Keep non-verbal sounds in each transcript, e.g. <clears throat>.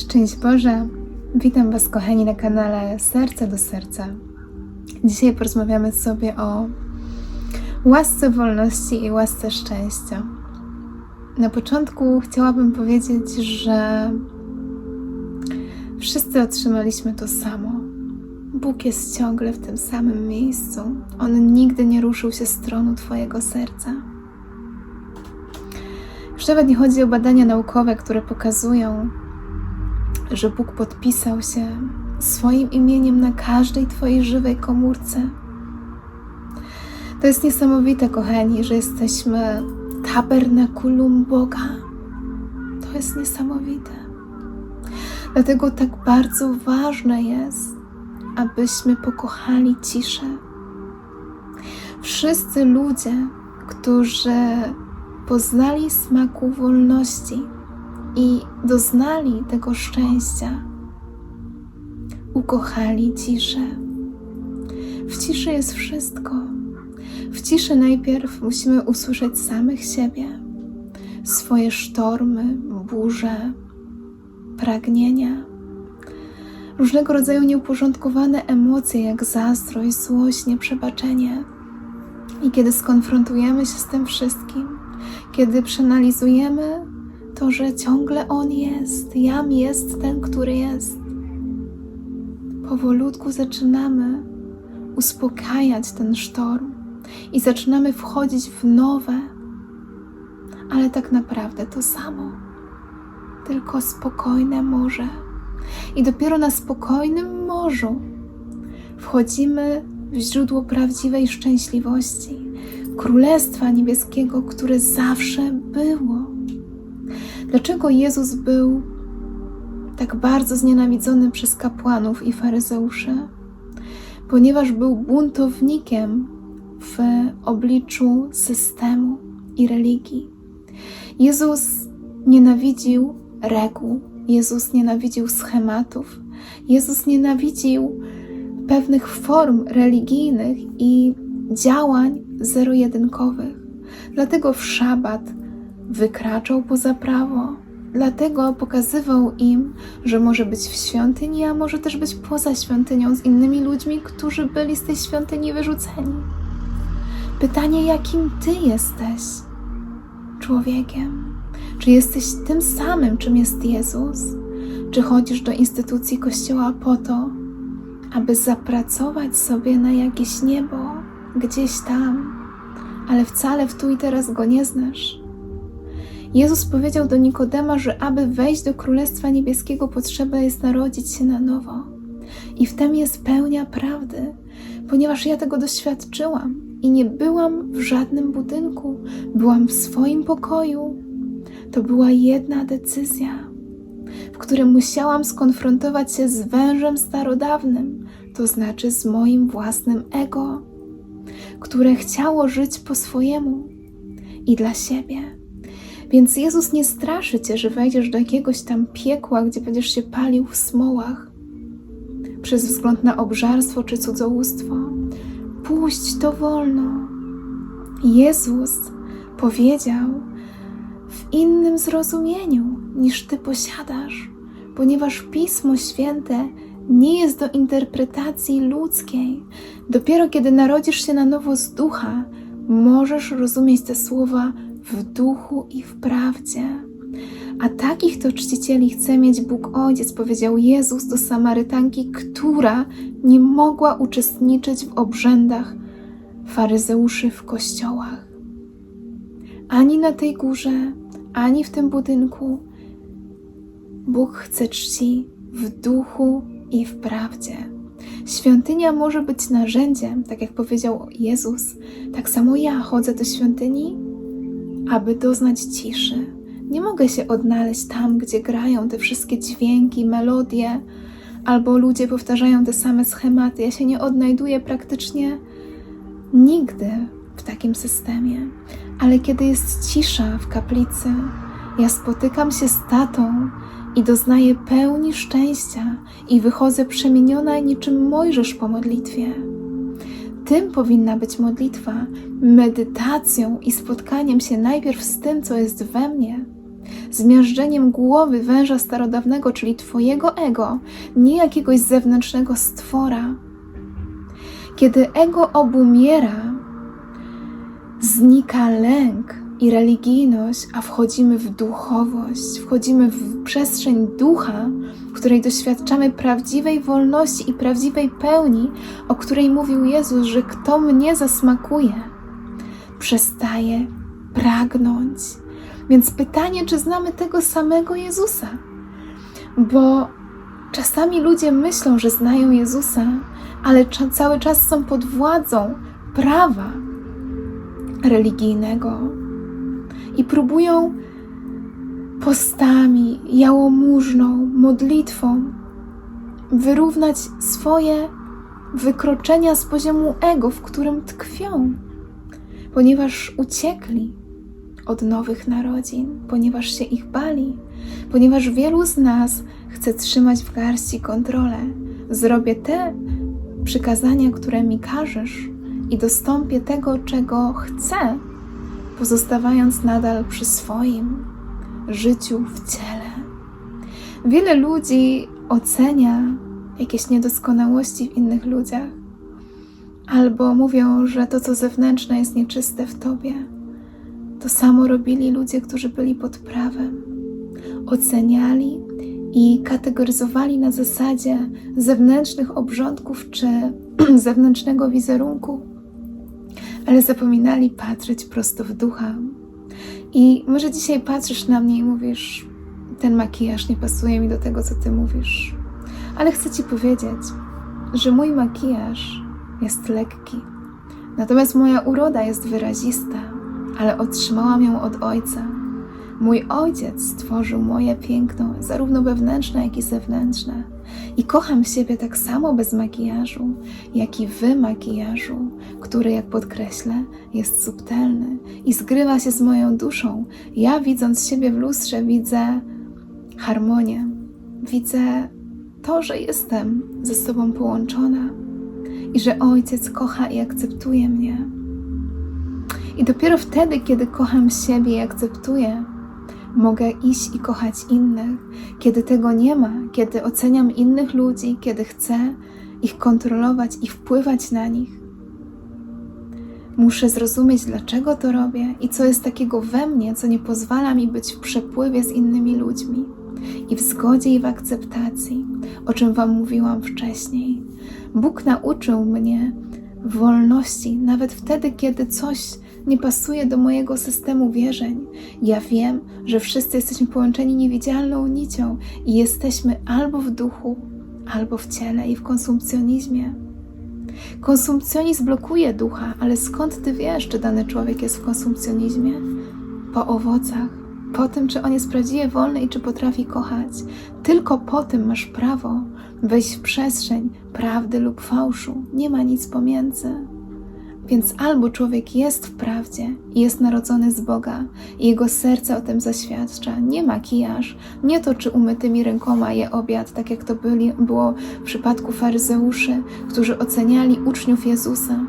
Szczęść Boże! Witam Was, kochani, na kanale Serce do Serca. Dzisiaj porozmawiamy sobie o łasce wolności i łasce szczęścia. Na początku chciałabym powiedzieć, że wszyscy otrzymaliśmy to samo. Bóg jest ciągle w tym samym miejscu. On nigdy nie ruszył się z tronu Twojego serca. Już nawet nie chodzi o badania naukowe, które pokazują, że Bóg podpisał się swoim imieniem na każdej Twojej żywej komórce. To jest niesamowite, kochani, że jesteśmy tabernakulum Boga. To jest niesamowite. Dlatego tak bardzo ważne jest, abyśmy pokochali ciszę. Wszyscy ludzie, którzy poznali smaku wolności i doznali tego szczęścia, ukochali ciszę. W ciszy jest wszystko. W ciszy najpierw musimy usłyszeć samych siebie, swoje sztormy, burze, pragnienia, różnego rodzaju nieuporządkowane emocje, jak zazdrość, złość, nieprzebaczenie. I kiedy skonfrontujemy się z tym wszystkim, kiedy przeanalizujemy to, że ciągle On jest, Jam jest ten, który jest, powolutku zaczynamy uspokajać ten sztorm i zaczynamy wchodzić w nowe, ale tak naprawdę to samo, tylko spokojne morze. I dopiero na spokojnym morzu wchodzimy w źródło prawdziwej szczęśliwości, Królestwa Niebieskiego, które zawsze było. Dlaczego Jezus był tak bardzo znienawidzony przez kapłanów i faryzeuszy? Ponieważ był buntownikiem w obliczu systemu i religii. Jezus nienawidził reguł, Jezus nienawidził schematów, Jezus nienawidził pewnych form religijnych i działań zero-jedynkowych. Dlatego w szabat wykraczał poza prawo, dlatego pokazywał im, że może być w świątyni, a może też być poza świątynią z innymi ludźmi, którzy byli z tej świątyni wyrzuceni. Pytanie, jakim ty jesteś człowiekiem? Czy jesteś tym samym, czym jest Jezus? Czy chodzisz do instytucji Kościoła po to, aby zapracować sobie na jakieś niebo gdzieś tam, ale wcale w tu i teraz go nie znasz? Jezus powiedział do Nikodema, że aby wejść do Królestwa Niebieskiego, potrzeba jest narodzić się na nowo. I w tym jest pełnia prawdy, ponieważ ja tego doświadczyłam i nie byłam w żadnym budynku, byłam w swoim pokoju. To była jedna decyzja, w którym musiałam skonfrontować się z wężem starodawnym, to znaczy z moim własnym ego, które chciało żyć po swojemu i dla siebie. Więc Jezus nie straszy cię, że wejdziesz do jakiegoś tam piekła, gdzie będziesz się palił w smołach przez wzgląd na obżarstwo czy cudzołóstwo. Puść to wolno. Jezus powiedział w innym zrozumieniu niż ty posiadasz, ponieważ Pismo Święte nie jest do interpretacji ludzkiej. Dopiero kiedy narodzisz się na nowo z ducha, możesz rozumieć te słowa w duchu i w prawdzie. A takich to czcicieli chce mieć Bóg Ojciec, powiedział Jezus do Samarytanki, która nie mogła uczestniczyć w obrzędach faryzeuszy w kościołach. Ani na tej górze, ani w tym budynku Bóg chce czci w duchu i w prawdzie. Świątynia może być narzędziem, tak jak powiedział Jezus. Tak samo ja chodzę do świątyni, aby doznać ciszy. Nie mogę się odnaleźć tam, gdzie grają te wszystkie dźwięki, melodie, albo ludzie powtarzają te same schematy. Ja się nie odnajduję praktycznie nigdy w takim systemie. Ale kiedy jest cisza w kaplicy, ja spotykam się z tatą i doznaję pełni szczęścia i wychodzę przemieniona niczym Mojżesz po modlitwie. Tym powinna być modlitwa, medytacją i spotkaniem się najpierw z tym, co jest we mnie, zmiażdżeniem głowy węża starodawnego, czyli Twojego ego, nie jakiegoś zewnętrznego stwora. Kiedy ego obumiera, znika lęk i religijność, a wchodzimy w duchowość, wchodzimy w przestrzeń ducha, w której doświadczamy prawdziwej wolności i prawdziwej pełni, o której mówił Jezus, że kto mnie zasmakuje, przestaje pragnąć. Więc pytanie, czy znamy tego samego Jezusa? Bo czasami ludzie myślą, że znają Jezusa, ale cały czas są pod władzą prawa religijnego i próbują postami, jałmużną, modlitwą wyrównać swoje wykroczenia z poziomu ego, w którym tkwią, ponieważ uciekli od nowych narodzin, ponieważ się ich bali, ponieważ wielu z nas chce trzymać w garści kontrolę. Zrobię te przykazania, które mi każesz, i dostąpię tego, czego chcę, pozostawając nadal przy swoim życiu w ciele. Wiele ludzi ocenia jakieś niedoskonałości w innych ludziach, albo mówią, że to, co zewnętrzne, jest nieczyste w tobie. To samo robili ludzie, którzy byli pod prawem. Oceniali i kategoryzowali na zasadzie zewnętrznych obrządków czy <clears throat> zewnętrznego wizerunku, ale zapominali patrzeć prosto w ducha. I może dzisiaj patrzysz na mnie i mówisz: Ten makijaż nie pasuje mi do tego, co ty mówisz. Ale chcę ci powiedzieć, że mój makijaż jest lekki, natomiast moja uroda jest wyrazista, ale otrzymałam ją od ojca. Mój ojciec stworzył moje piękno, zarówno wewnętrzne, jak i zewnętrzne. I kocham siebie tak samo bez makijażu, jak i w makijażu, który, jak podkreślę, jest subtelny i zgrywa się z moją duszą. Ja, widząc siebie w lustrze, widzę harmonię, widzę to, że jestem ze sobą połączona i że ojciec kocha i akceptuje mnie. I dopiero wtedy, kiedy kocham siebie i akceptuję, mogę iść i kochać innych. Kiedy tego nie ma, kiedy oceniam innych ludzi, kiedy chcę ich kontrolować i wpływać na nich, muszę zrozumieć, dlaczego to robię i co jest takiego we mnie, co nie pozwala mi być w przepływie z innymi ludźmi i w zgodzie i w akceptacji, o czym Wam mówiłam wcześniej. Bóg nauczył mnie wolności, nawet wtedy, kiedy coś nie pasuje do mojego systemu wierzeń. Ja wiem, że wszyscy jesteśmy połączeni niewidzialną nicią i jesteśmy albo w duchu, albo w ciele i w konsumpcjonizmie. Konsumpcjonizm blokuje ducha, ale skąd ty wiesz, czy dany człowiek jest w konsumpcjonizmie? Po owocach, po tym, czy on jest prawdziwie wolny i czy potrafi kochać. Tylko po tym masz prawo wejść w przestrzeń prawdy lub fałszu. Nie ma nic pomiędzy. Więc albo człowiek jest w prawdzie jest narodzony z Boga i jego serce o tym zaświadcza. Nie makijaż, nie to, czy umytymi rękoma je obiad, tak jak to byli, było w przypadku faryzeuszy, którzy oceniali uczniów Jezusa,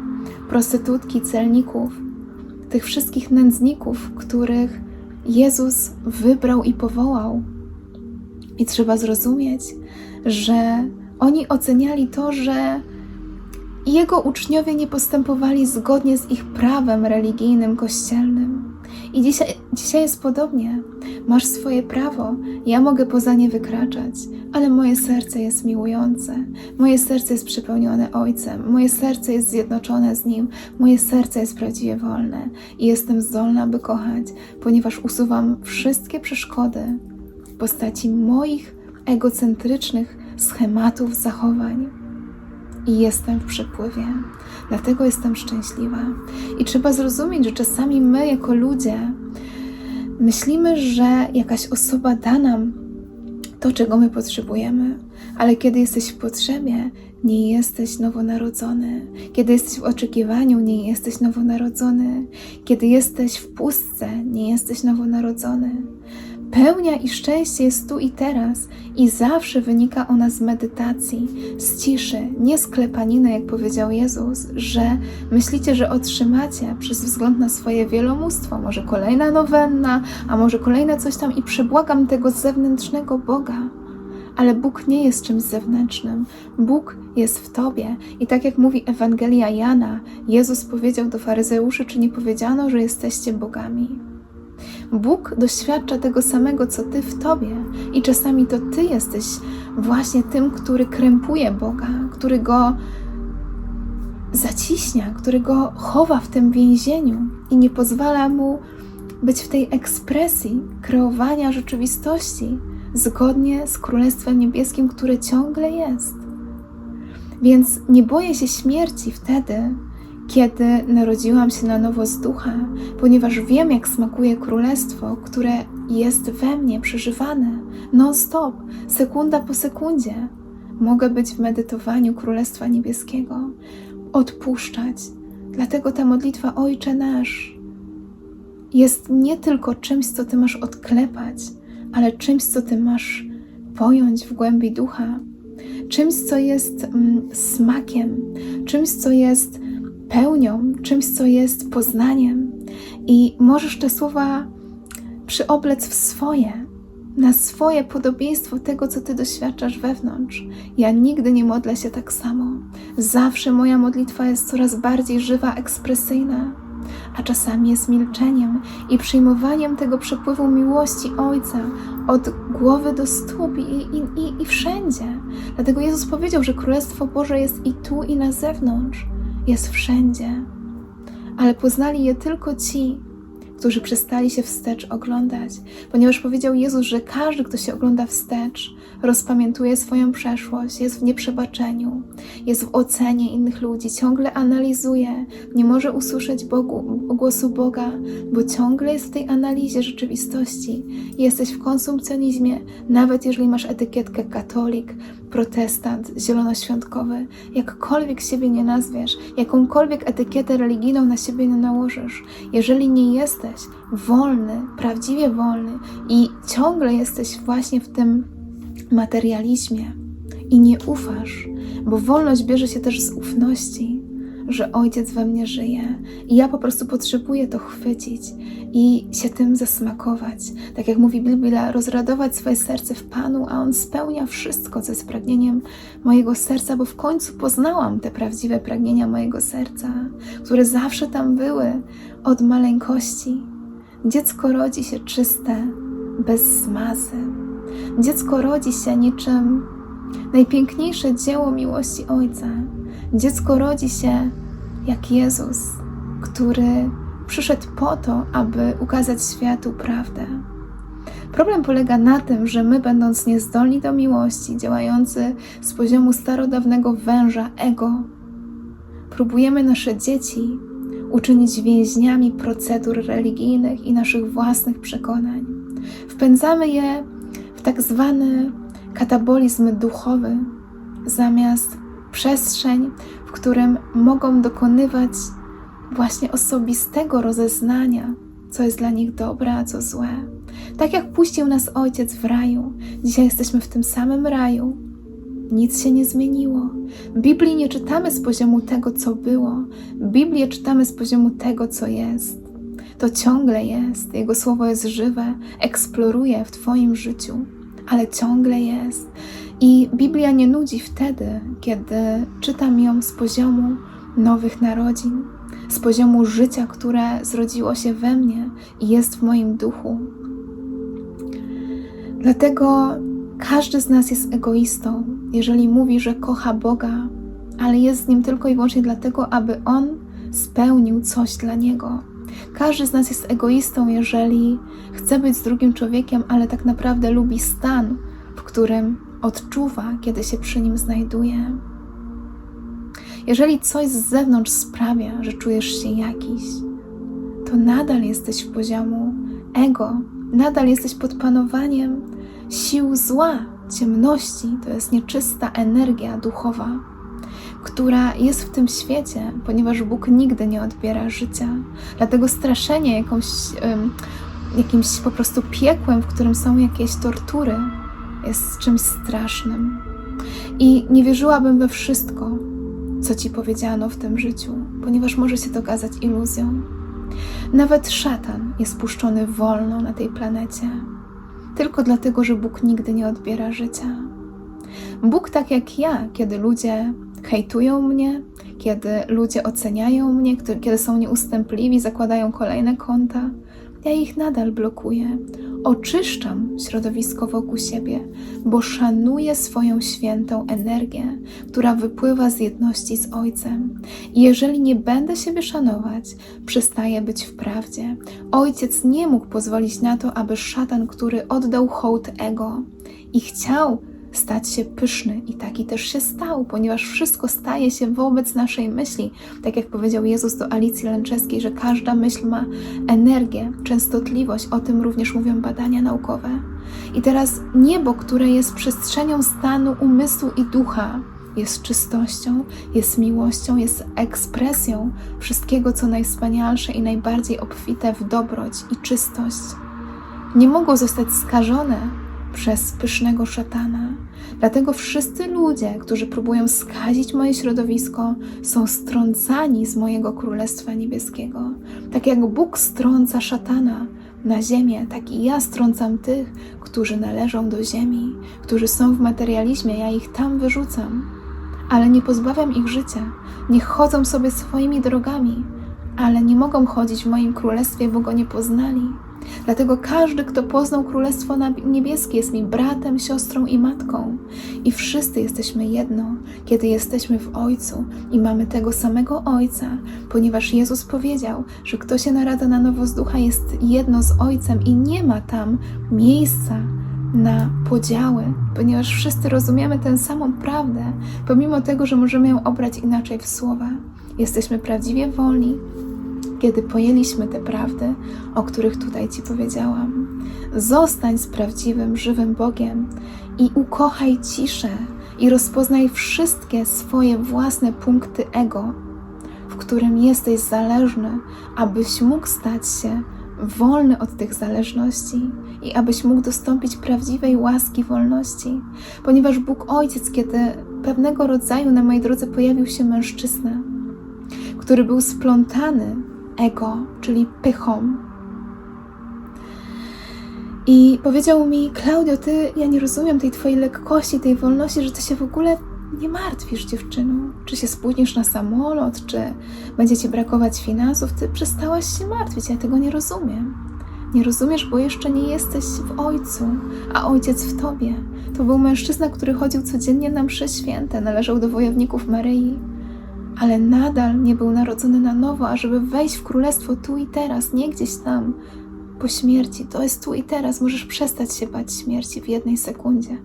prostytutki, celników, tych wszystkich nędzników, których Jezus wybrał i powołał. I trzeba zrozumieć, że oni oceniali to, że jego uczniowie nie postępowali zgodnie z ich prawem religijnym, kościelnym. I dzisiaj, dzisiaj jest podobnie. Masz swoje prawo, ja mogę poza nie wykraczać, ale moje serce jest miłujące, moje serce jest przepełnione Ojcem, moje serce jest zjednoczone z Nim, moje serce jest prawdziwie wolne. I jestem zdolna, by kochać, ponieważ usuwam wszystkie przeszkody w postaci moich egocentrycznych schematów zachowań i jestem w przepływie. Dlatego jestem szczęśliwa. I trzeba zrozumieć, że czasami my, jako ludzie, myślimy, że jakaś osoba da nam to, czego my potrzebujemy, ale kiedy jesteś w potrzebie, nie jesteś nowonarodzony. Kiedy jesteś w oczekiwaniu, nie jesteś nowonarodzony. Kiedy jesteś w pustce, nie jesteś nowonarodzony. Pełnia i szczęście jest tu i teraz i zawsze wynika ona z medytacji, z ciszy, nie z klepaniny, jak powiedział Jezus, że myślicie, że otrzymacie przez wzgląd na swoje wielomóstwo, może kolejna nowenna, a może kolejne coś tam i przebłagam tego zewnętrznego Boga. Ale Bóg nie jest czymś zewnętrznym. Bóg jest w tobie. I tak jak mówi Ewangelia Jana, Jezus powiedział do faryzeuszy, czy nie powiedziano, że jesteście bogami. Bóg doświadcza tego samego, co ty w tobie, i czasami to ty jesteś właśnie tym, który krępuje Boga, który go zaciśnia, który go chowa w tym więzieniu i nie pozwala mu być w tej ekspresji kreowania rzeczywistości zgodnie z Królestwem Niebieskim, które ciągle jest. Więc nie boję się śmierci wtedy, kiedy narodziłam się na nowo z ducha, ponieważ wiem, jak smakuje królestwo, które jest we mnie przeżywane non-stop, sekunda po sekundzie. Mogę być w medytowaniu Królestwa Niebieskiego, odpuszczać. Dlatego ta modlitwa Ojcze Nasz jest nie tylko czymś, co Ty masz odklepać, ale czymś, co Ty masz pojąć w głębi ducha, czymś, co jest mm, smakiem, czymś, co jest pełnią, czymś, co jest poznaniem. I możesz te słowa przyoblec w swoje, na swoje podobieństwo tego, co Ty doświadczasz wewnątrz. Ja nigdy nie modlę się tak samo. Zawsze moja modlitwa jest coraz bardziej żywa, ekspresyjna, a czasami jest milczeniem i przyjmowaniem tego przepływu miłości Ojca od głowy do stóp i, i, i, i wszędzie. Dlatego Jezus powiedział, że Królestwo Boże jest i tu, i na zewnątrz jest wszędzie, ale poznali je tylko ci, którzy przestali się wstecz oglądać, ponieważ powiedział Jezus, że każdy, kto się ogląda wstecz, rozpamiętuje swoją przeszłość, jest w nieprzebaczeniu, jest w ocenie innych ludzi, ciągle analizuje, nie może usłyszeć Bogu, głosu Boga, bo ciągle jest w tej analizie rzeczywistości. Jesteś w konsumpcjonizmie, nawet jeżeli masz etykietkę katolik, protestant, zielonoświątkowy, jakkolwiek siebie nie nazwiesz, jakąkolwiek etykietę religijną na siebie nie nałożysz, jeżeli nie jesteś wolny, prawdziwie wolny i ciągle jesteś właśnie w tym materializmie i nie ufasz, bo wolność bierze się też z ufności, że Ojciec we mnie żyje i ja po prostu potrzebuję to chwycić i się tym zasmakować. Tak jak mówi Biblia, rozradować swoje serce w Panu, a On spełnia wszystko, co jest pragnieniem mojego serca, bo w końcu poznałam te prawdziwe pragnienia mojego serca, które zawsze tam były od maleńkości. Dziecko rodzi się czyste, bez smazy. Dziecko rodzi się niczym najpiękniejsze dzieło miłości Ojca. Dziecko rodzi się jak Jezus, który przyszedł po to, aby ukazać światu prawdę. Problem polega na tym, że my, będąc niezdolni do miłości, działający z poziomu starodawnego węża ego, próbujemy nasze dzieci uczynić więźniami procedur religijnych i naszych własnych przekonań. Wpędzamy je tak zwany katabolizm duchowy, zamiast przestrzeń, w którym mogą dokonywać właśnie osobistego rozeznania, co jest dla nich dobre, a co złe. Tak jak puścił nas Ojciec w raju, dzisiaj jesteśmy w tym samym raju. Nic się nie zmieniło. Biblii nie czytamy z poziomu tego, co było. Biblię czytamy z poziomu tego, co jest. To ciągle jest. Jego słowo jest żywe, eksploruje w Twoim życiu, ale ciągle jest. I Biblia nie nudzi wtedy, kiedy czytam ją z poziomu nowych narodzin, z poziomu życia, które zrodziło się we mnie i jest w moim duchu. Dlatego każdy z nas jest egoistą, jeżeli mówi, że kocha Boga, ale jest z nim tylko i wyłącznie dlatego, aby on spełnił coś dla niego. Każdy z nas jest egoistą, jeżeli chce być z drugim człowiekiem, ale tak naprawdę lubi stan, w którym odczuwa, kiedy się przy nim znajduje. Jeżeli coś z zewnątrz sprawia, że czujesz się jakiś, to nadal jesteś w poziomu ego, nadal jesteś pod panowaniem sił zła, ciemności. To jest nieczysta energia duchowa, która jest w tym świecie, ponieważ Bóg nigdy nie odbiera życia. Dlatego straszenie jakąś jakimś po prostu piekłem, w którym są jakieś tortury, jest czymś strasznym. I nie wierzyłabym we wszystko, co ci powiedziano w tym życiu, ponieważ może się to okazać iluzją. Nawet szatan jest puszczony wolno na tej planecie, tylko dlatego, że Bóg nigdy nie odbiera życia. Bóg, tak jak ja, kiedy ludzie hejtują mnie, kiedy ludzie oceniają mnie, kiedy są nieustępliwi, zakładają kolejne konta, ja ich nadal blokuję. Oczyszczam środowisko wokół siebie, bo szanuję swoją świętą energię, która wypływa z jedności z Ojcem. I jeżeli nie będę siebie szanować, przestaję być w prawdzie. Ojciec nie mógł pozwolić na to, aby szatan, który oddał hołd ego i chciał stać się pyszny i taki też się stał, ponieważ wszystko staje się wobec naszej myśli. Tak jak powiedział Jezus do Alicji Lęczeskiej, że każda myśl ma energię, częstotliwość, o tym również mówią badania naukowe. I teraz niebo, które jest przestrzenią stanu umysłu i ducha, jest czystością, jest miłością, jest ekspresją wszystkiego, co najwspanialsze i najbardziej obfite w dobroć i czystość. Nie mogą zostać skażone przez pysznego szatana. Dlatego wszyscy ludzie, którzy próbują skazić moje środowisko, są strącani z mojego Królestwa Niebieskiego. Tak jak Bóg strąca szatana na ziemię, tak i ja strącam tych, którzy należą do ziemi, którzy są w materializmie, ja ich tam wyrzucam. Ale nie pozbawiam ich życia, niech chodzą sobie swoimi drogami, ale nie mogą chodzić w moim królestwie, bo go nie poznali. Dlatego każdy, kto poznał Królestwo Niebieskie, jest mi bratem, siostrą i matką. I wszyscy jesteśmy jedno, kiedy jesteśmy w Ojcu i mamy tego samego Ojca, ponieważ Jezus powiedział, że kto się naradza na nowo z ducha, jest jedno z Ojcem i nie ma tam miejsca na podziały, ponieważ wszyscy rozumiemy tę samą prawdę, pomimo tego, że możemy ją obrać inaczej w słowa. Jesteśmy prawdziwie wolni, kiedy pojęliśmy te prawdy, o których tutaj Ci powiedziałam. Zostań z prawdziwym, żywym Bogiem i ukochaj ciszę i rozpoznaj wszystkie swoje własne punkty ego, w którym jesteś zależny, abyś mógł stać się wolny od tych zależności i abyś mógł dostąpić prawdziwej łaski wolności, ponieważ Bóg Ojciec, kiedy pewnego rodzaju na mojej drodze pojawił się mężczyzna, który był splątany ego, czyli pychą. I powiedział mi, Klaudio, ty, ja nie rozumiem tej twojej lekkości, tej wolności, że ty się w ogóle nie martwisz, dziewczyną. Czy się spóźnisz na samolot, czy będzie ci brakować finansów? Ty przestałaś się martwić, ja tego nie rozumiem. Nie rozumiesz, bo jeszcze nie jesteś w Ojcu, a Ojciec w Tobie. To był mężczyzna, który chodził codziennie na msze święte, należał do wojowników Maryi ale nadal nie był narodzony na nowo, ażeby wejść w królestwo tu i teraz, nie gdzieś tam po śmierci. To jest tu i teraz. Możesz przestać się bać śmierci w jednej sekundzie,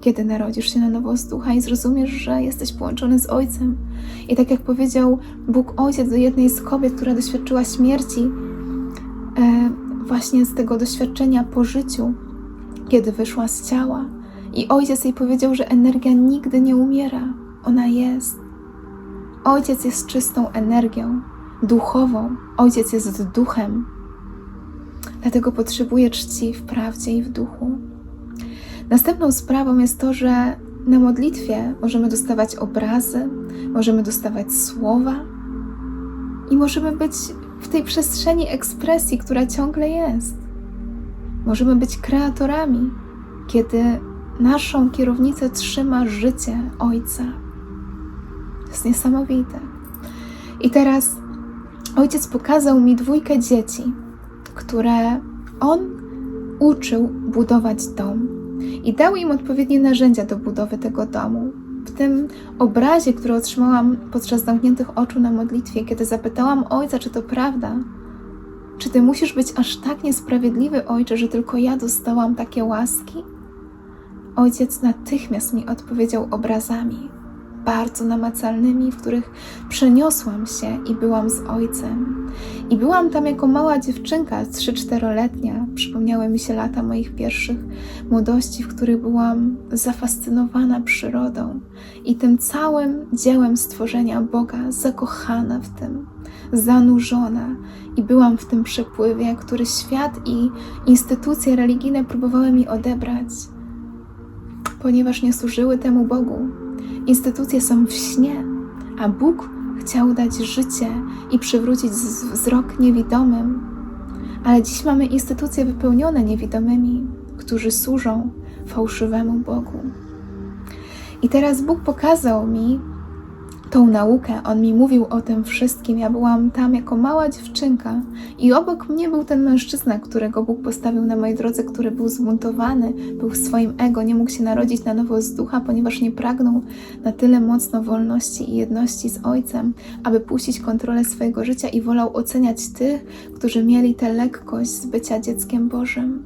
kiedy narodzisz się na nowo z ducha i zrozumiesz, że jesteś połączony z Ojcem. I tak jak powiedział Bóg Ojciec do jednej z kobiet, która doświadczyła śmierci, e, właśnie z tego doświadczenia po życiu, kiedy wyszła z ciała. I ojciec jej powiedział, że energia nigdy nie umiera, ona jest. Ojciec jest czystą energią, duchową. Ojciec jest duchem. Dlatego potrzebuje czci w prawdzie i w duchu. Następną sprawą jest to, że na modlitwie możemy dostawać obrazy, możemy dostawać słowa i możemy być w tej przestrzeni ekspresji, która ciągle jest. Możemy być kreatorami, kiedy naszą kierownicę trzyma życie Ojca jest niesamowite. I teraz ojciec pokazał mi dwójkę dzieci, które on uczył budować dom i dał im odpowiednie narzędzia do budowy tego domu. W tym obrazie, który otrzymałam podczas zamkniętych oczu na modlitwie, kiedy zapytałam ojca, czy to prawda, czy ty musisz być aż tak niesprawiedliwy, ojcze, że tylko ja dostałam takie łaski? Ojciec natychmiast mi odpowiedział obrazami bardzo namacalnymi, w których przeniosłam się i byłam z ojcem. I byłam tam jako mała dziewczynka, 3-4-letnia. Przypomniały mi się lata moich pierwszych młodości, w których byłam zafascynowana przyrodą i tym całym dziełem stworzenia Boga, zakochana w tym. zanurzona i byłam w tym przepływie, który świat i instytucje religijne próbowały mi odebrać, ponieważ nie służyły temu Bogu. Instytucje są w śnie, a Bóg chciał dać życie i przywrócić wzrok niewidomym. Ale dziś mamy instytucje wypełnione niewidomymi, którzy służą fałszywemu Bogu. I teraz Bóg pokazał mi tą naukę. On mi mówił o tym wszystkim. Ja byłam tam jako mała dziewczynka, i obok mnie był ten mężczyzna, którego Bóg postawił na mojej drodze, który był zbuntowany, był w swoim ego, nie mógł się narodzić na nowo z ducha, ponieważ nie pragnął na tyle mocno wolności i jedności z Ojcem, aby puścić kontrolę swojego życia i wolał oceniać tych, którzy mieli tę lekkość z bycia dzieckiem Bożym.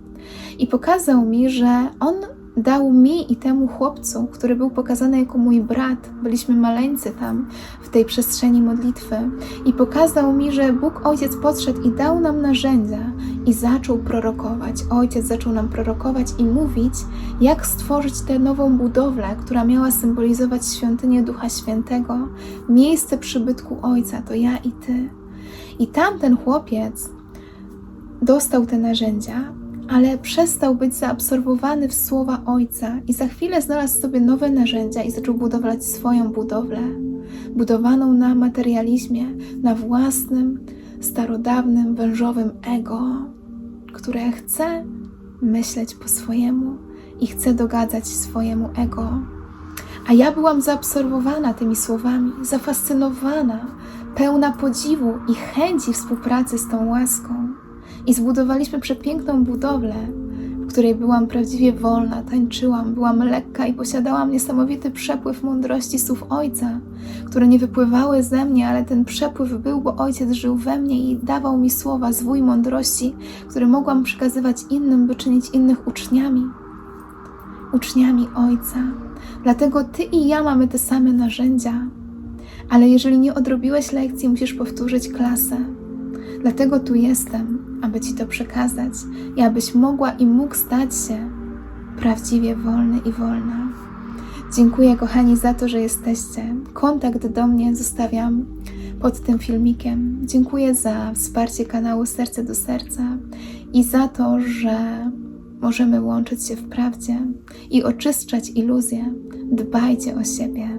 I pokazał mi, że on dał mi i temu chłopcu, który był pokazany jako mój brat, byliśmy maleńcy tam w tej przestrzeni modlitwy, i pokazał mi, że Bóg Ojciec podszedł i dał nam narzędzia i zaczął prorokować. Ojciec zaczął nam prorokować i mówić, jak stworzyć tę nową budowlę, która miała symbolizować świątynię Ducha Świętego, miejsce przybytku Ojca, to ja i Ty. I tamten chłopiec dostał te narzędzia, ale przestał być zaabsorbowany w słowa Ojca i za chwilę znalazł sobie nowe narzędzia i zaczął budować swoją budowlę, budowaną na materializmie, na własnym, starodawnym, wężowym ego, które chce myśleć po swojemu i chce dogadzać swojemu ego. A ja byłam zaabsorbowana tymi słowami, zafascynowana, pełna podziwu i chęci współpracy z tą łaską. I zbudowaliśmy przepiękną budowlę, w której byłam prawdziwie wolna, tańczyłam, byłam lekka i posiadałam niesamowity przepływ mądrości słów Ojca, które nie wypływały ze mnie, ale ten przepływ był, bo Ojciec żył we mnie i dawał mi słowa, zwój mądrości, które mogłam przekazywać innym, by czynić innych uczniami. Uczniami Ojca. Dlatego Ty i ja mamy te same narzędzia. Ale jeżeli nie odrobiłeś lekcji, musisz powtórzyć klasę. Dlatego tu jestem, aby Ci to przekazać i abyś mogła i mógł stać się prawdziwie wolny i wolna. Dziękuję, kochani, za to, że jesteście. Kontakt do mnie zostawiam pod tym filmikiem. Dziękuję za wsparcie kanału Serce do Serca i za to, że możemy łączyć się w prawdzie i oczyszczać iluzje. Dbajcie o siebie.